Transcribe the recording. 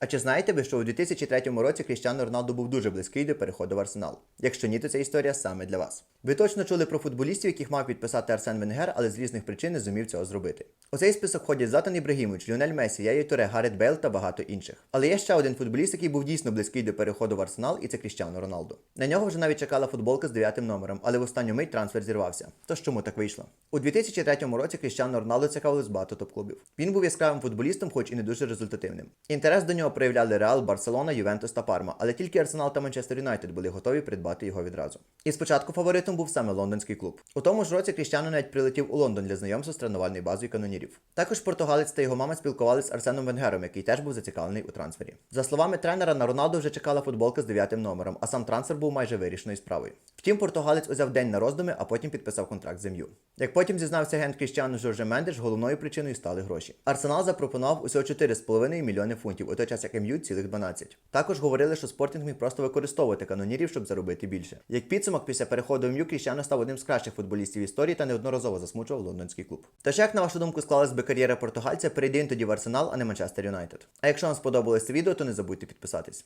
А чи знаєте ви, що у 2003 році Кріштіану Роналду був дуже близький до переходу в Арсенал? Якщо ні, то ця історія саме для вас. Ви точно чули про футболістів, яких мав підписати Арсен Венгер, але з різних причин не зумів цього зробити. У цей список входять Златан Ібрагімович, Ліонель Месі, Яє Туре, Гарет Бейл та багато інших. Але є ще один футболіст, який був дійсно близький до переходу в Арсенал, і це Кріштіану Роналду. На нього вже навіть чекала футболка з дев'ятим номером, але в останню мить трансфер зірвався. Тож чому так вийшло? У 2003 році Кріштіану Роналду цікавилось багато топ-клубів. Він був яскравим футболістом, хоч і не дуже результативним. Інтерес до нього проявляли Реал, Барселона, Ювентус та Парма, але тільки Арсенал та Манчестер Юнайтед були готові придбати його відразу. І спочатку фаворитом був саме лондонський клуб. У тому ж році Кріштіану навіть прилетів у Лондон для знайомства з тренувальною базою канонірів. Також португалець та його мама спілкувалися з Арсеном Венгером, який теж був зацікавлений у трансфері. За словами тренера, на Роналду вже чекала футболка з дев'ятим номером, а сам трансфер був майже вирішеною справою. Втім, португалець узяв день на роздуми, а потім підписав контракт з МЮ. Як потім зізнався агент Кріштіану Жорже Мендеш, головною причиною стали гроші. Арсенал запропонував усього 4,5 мільйони фунтів, у той час як МЮ цілих 12. Також говорили, що спортінг міг просто використовувати канонірів, щоб заробити більше. Як підсумок після переходу в МЮ Кріщано став одним з кращих футболістів історії та неодноразово засмучував лондонський клуб. Тож як на вашу думку склалась би кар'єра португальця, перейди тоді в Арсенал, а не Манчестер Юнайтед. А якщо вам сподобалось це відео, то не забудьте підписатись.